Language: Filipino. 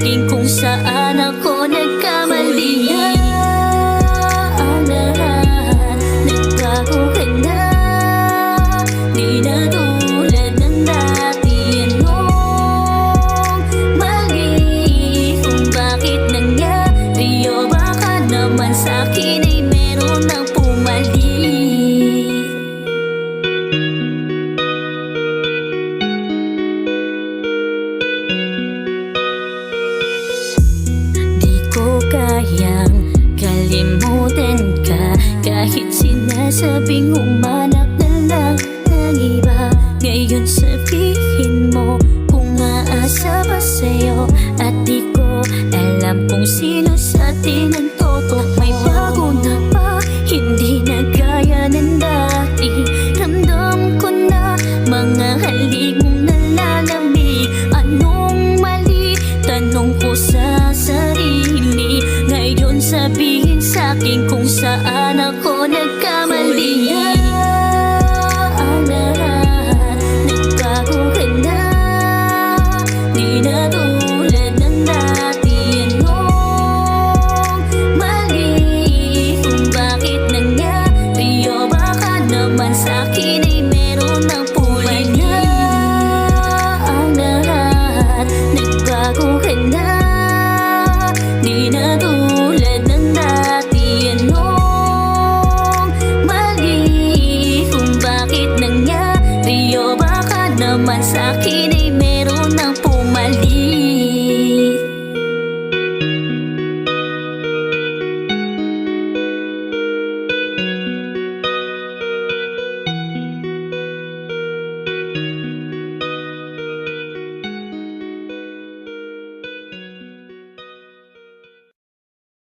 akin kung saan ako nagkamali. Ang lahat, nagbago ka na. Di na tulad ng dati Anong mali kung bakit nangyari O naman sa'kin ay meron ng pumalik kayang kalimutan ka. Kahit sinasabing humanap na lang ng iba Ngayon sabihin mo kung aasa ba sa'yo. At di ko alam kung sino sa atin ang sabihin sa'kin kung saan ako nagkamali. Kuya man sa akin ay meron ng pumalit